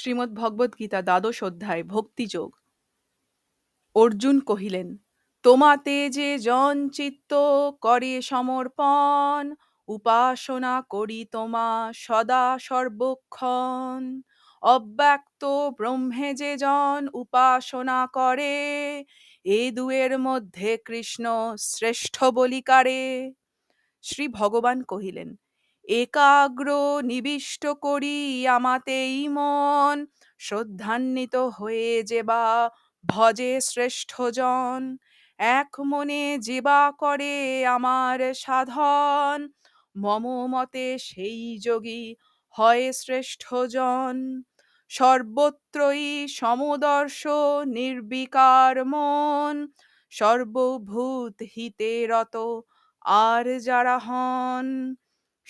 শ্রীমদ্ ভগবদ্গীতা দ্বাদশ অধ্যায় ভক্তিযোগ অর্জুন কহিলেন, তোমাতে যে জন চিত্ত করে সমর্পণ, উপাসনা করি তোমা সদা সর্বক্ষণ। অব্যক্ত ব্রহ্মে যে জন উপাসনা করে, এ দুয়ের মধ্যে কৃষ্ণ শ্রেষ্ঠ বলিকারে। শ্রী ভগবান কহিলেন একাগ্র নিবিষ্ট করি আমাতেই মন, শ্রদ্ধান্বিত হয়ে যেবা ভজে শ্রেষ্ঠজন এক মনে যেবা করে আমার সাধন, মম মতে সেই যোগী হয় শ্রেষ্ঠজন সর্বত্রই সমদর্শ নির্বিকার মন, সর্বভূত হিতে রত আর যারা হন।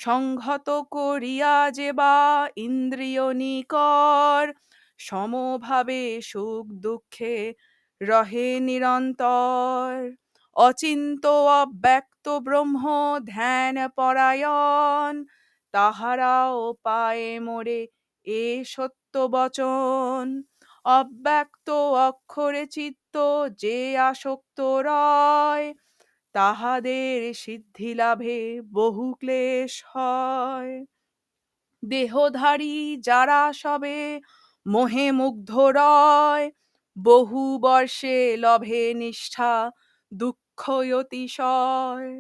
সংহত করিয়া যে বা ইন্দ্রিয় নিকর, সমভাবে সুখ দুঃখে রহে নিরন্তর। অচিন্ত অব্যক্ত ব্রহ্ম ধ্যান পরায়ণ তাহারাও পায়ে মোরে এ সত্য বচন। অব্যক্ত অক্ষরে চিত্ত যে আসক্ত রয় তাহাদের সিদ্ধি লাভে বহু ক্লেশ হয়। দেহধারী যারা সবে মোহে মুগ্ধ রয়, বহু বর্ষে লভে নিষ্ঠা দুঃখ অতিশয়।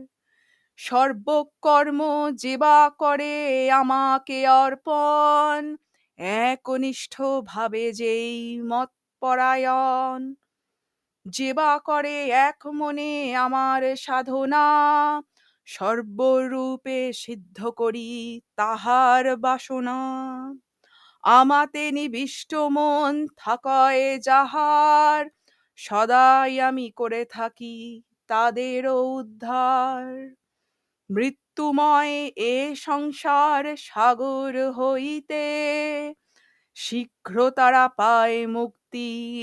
সর্বকর্ম যেবা করে আমাকে অর্পণ, একনিষ্ঠ ভাবে যেই মত পরায়ণ যেবা করে এক মনে আমার সাধনা। সর্বরূপে সিদ্ধ করি তাহার বাসনা। আমাতে নিবিষ্ট মন থাকয় যাহার, সদাই আমি করে থাকি তাদেরও উদ্ধার। মৃত্যুময় এ সংসার সাগর হইতে, শীঘ্র তারা পায় মুক্তি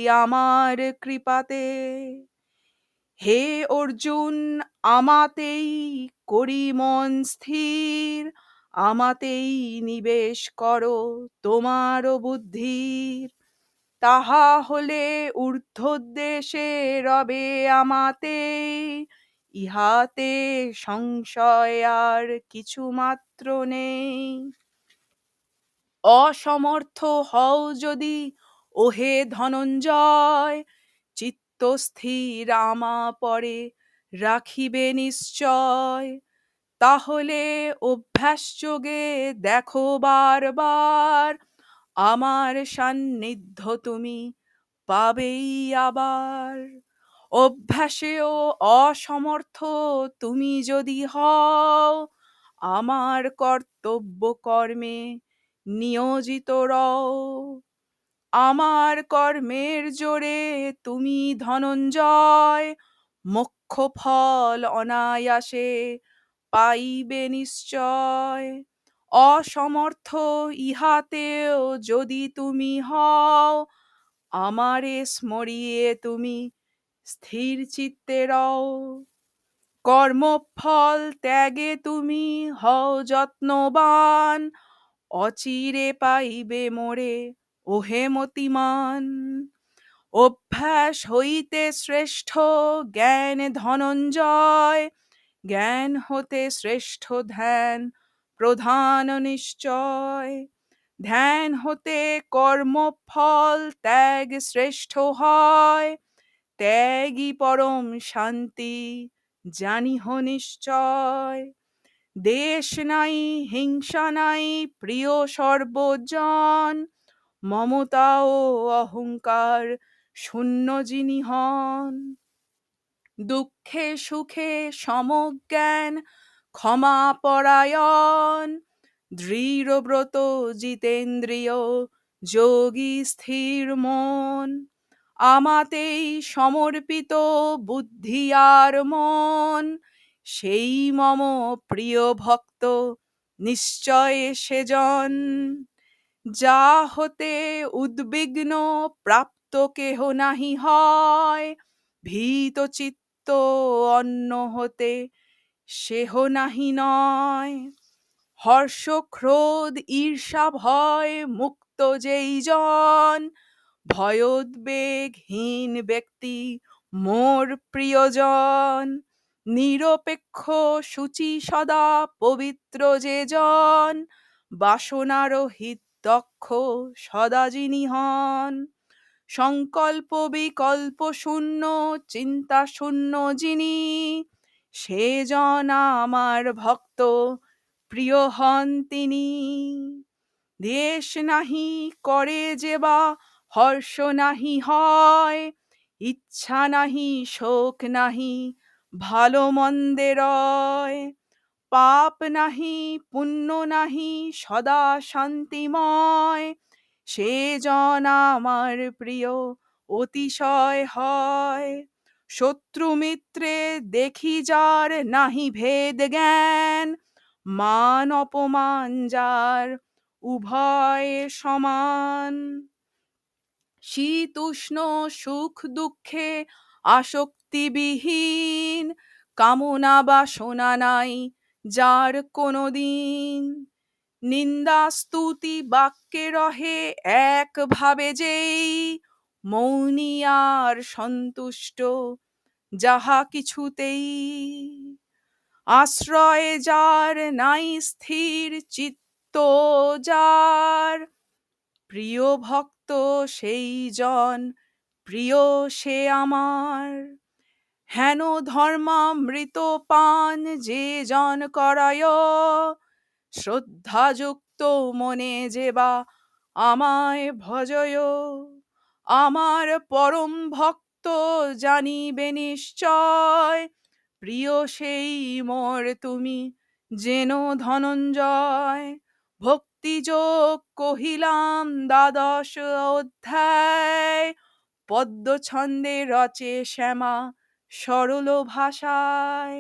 আমার কৃপাতে। হে অর্জুন, আমাতেই করি মন স্থির, আমাতেই নিবেশ করো তোমার বুদ্ধির। তাহা হলে ঊর্ধ্বদেশে রবে আমাতে, ইহাতে সংশয় আর কিছু মাত্র নেই। অসমর্থ হও যদি ওহে ধনঞ্জয়, চিত্ত স্থির আমা পরে রাখিবে নিশ্চয়। তাহলে অভ্যাস যোগে দেখো বারবার, আমার সান্নিধ্য তুমি পাবেই আবার। অভ্যাসেও অসমর্থ তুমি যদি হও, আমার কর্তব্য কর্মে নিয়োজিত রও। আমার কর্মের জোরে তুমি ধনঞ্জয়, মোক্ষ ফল অনায়াসে পাইবে নিশ্চয়। অসমর্থ ইহাতেও যদি তুমি হও, আমারে স্মরিয়ে তুমি স্থির চিত্তে রও। কর্মফল ত্যাগে তুমি হও যত্নবান, অচিরে পাইবে মোরে ওহে মতিমান, অভ্যাস হইতে শ্রেষ্ঠ জ্ঞান ধনঞ্জয়, জ্ঞান হতে শ্রেষ্ঠ ধ্যান প্রধান নিশ্চয়, ধ্যান হতে কর্মফল ত্যাগ শ্রেষ্ঠ হয়, ত্যাগই পরম শান্তি, জানিহ নিশ্চয়, দেশ নাই, হিংসা নাই, প্রিয় সর্বজন মমতা ও অহংকার শূন্য যিনি হন। দুঃখে সুখে সমজ্ঞান ক্ষমা পরায়ণ। দৃঢ়ব্রত জিতেন্দ্রিয় যোগী স্থির মন। আমাতেই সমর্পিত বুদ্ধি আর মন। সেই মম প্রিয় ভক্ত নিশ্চয় সেজন। যা হতে উদ্বিগ্ন প্রাপ্ত কেহ নাহি হয়। ভীত চিত্ত অন্য হতে সেহ নাহি নয়। হর্ষ ক্রোধ ঈর্ষা ভয় মুক্ত যেই জন ভয়োদ্বেগহীন ব্যক্তি মোর প্রিয়জন। নিরপেক্ষ সূচি সদা পবিত্র যে জন, বাসনারহিত দক্ষ সদা যিনি হন। সংকল্প বিকল্প শূন্য, চিন্তা শূন্য যিনি, সে জন আমার ভক্ত, প্রিয় হন তিনি। দেশ নাহি করে যে বা, হর্ষ নাহি হয়। ইচ্ছা নাহি, শোক নাহি, ভালো মন্দে রয়। পাপ নাহি, পুণ্য নাহি, সদা শান্তিময়। সে জন আমার প্রিয়, অতিশয় হয়। শত্রু মিত্রে দেখি যার নাহি ভেদ জ্ঞান। মান অপমান যার উভয় সমান। শীত উষ্ণ সুখ দুঃখে আসক্তিবিহীন। কামনা বাসনা নাই যার কোনো দিন নিন্দা স্তুতি বাক্যে রহে একভাবে যেই মৌনী আর সন্তুষ্ট যাহা কিছুতেই। আশ্রয়ে যার নাই স্থির, চিত্ত যার প্রিয় ভক্ত সেই জন, প্রিয় সে আমার। হেন ধর্মামৃত পান যে জন করায়। শ্রদ্ধাযুক্ত মনে যে বা আমায় ভজয়। আমার পরম ভক্ত জানিবে নিশ্চয়। প্রিয় সেই মোর তুমি যেন ধনঞ্জয়। ভক্তিযোগ কহিলাম দ্বাদশ অধ্যায়। পদ্ম ছন্দে রচে শ্যামা সরল ভাষায়